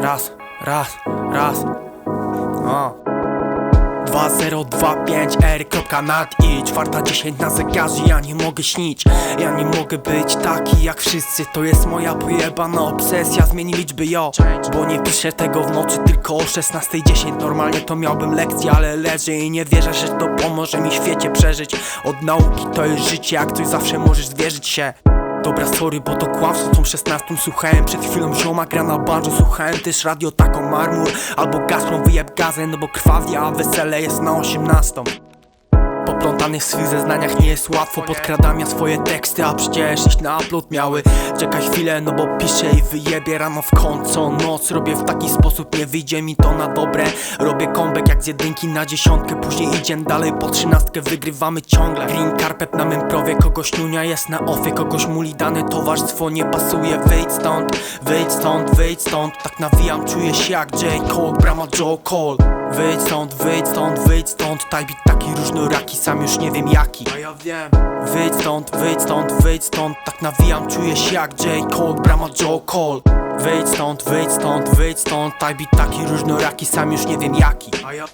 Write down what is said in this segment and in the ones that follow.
Raz, raz, raz. O. 2025R. nad i czwarta 10 na zegarze Ja nie mogę śnić, ja nie mogę być taki jak wszyscy To jest moja pojebana obsesja, zmieni liczby jo Bo nie piszę tego w nocy, tylko o 16.10 Normalnie to miałbym lekcję, ale leżę i nie wierzę, że to pomoże mi świecie przeżyć Od nauki to jest życie, jak coś zawsze możesz zwierzyć się Dobra, sorry, bo to kłamstwo tą 16 słuchałem Przed chwilą zioma gra na banjo. Słuchałem też radio taką marmur Albo Gazprom wyjeb gazę, no bo krwawi A wesele jest na 18 Poplątanych w swych zeznaniach nie jest łatwo. Podkradam ja swoje teksty, a przecież iść na upload miały Czekaj chwilę, no bo piszę i wyjebie rano w końcu Noc. Robię w taki sposób, nie wyjdzie mi to na dobre. Robię comeback jak z jedynki na dziesiątkę Później idziemy dalej po trzynastkę, wygrywamy ciągle. Green carpet na mym prowie, kogoś nunia jest na ofie. Kogoś muli dane towarzystwo nie pasuje. Wyjdź stąd, wyjdź stąd, wyjdź stąd. Tak nawijam, czuję się jak J. Cole, brama Joe Cole Wyjdź stąd, wyjdź stąd, wyjdź stąd. Type taki różnoraki, sam już nie wiem jaki. A ja wiem. Wyjdź stąd, wyjdź stąd, wyjdź stąd. Tak nawijam, czuję się jak J. Cole, brama Joe Cole. Wyjdź stąd, wyjdź stąd, wyjdź stąd. Type taki różnoraki, sam już nie wiem jaki. A ja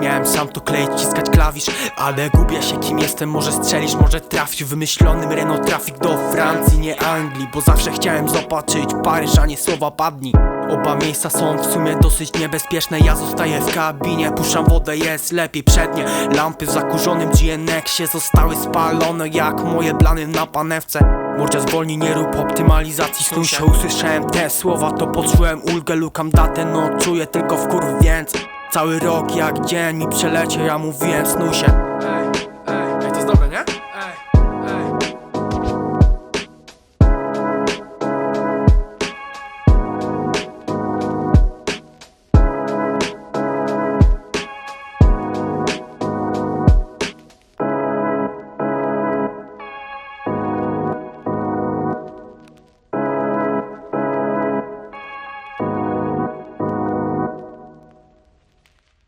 Miałem sam to kleić, ciskać klawisz Ale gubię się kim jestem, może strzelisz, może trafisz. Wymyślonym Renault Traffic do Francji, nie Anglii. Bo zawsze chciałem zobaczyć Paryż, a nie słowa padni Oba miejsca są w sumie dosyć niebezpieczne. Ja zostaję w kabinie, puszczam wodę, jest lepiej przednie. Lampy w zakurzonym GNX-ie zostały spalone Jak moje plany na panewce. Mordzia zwolnij, nie rób optymalizacji. Snuj się, usłyszałem te słowa, to poczułem ulgę. Lukam datę, no czuję tylko w kurw więc Cały rok jak dzień mi przelecie, ja mówiłem snuj się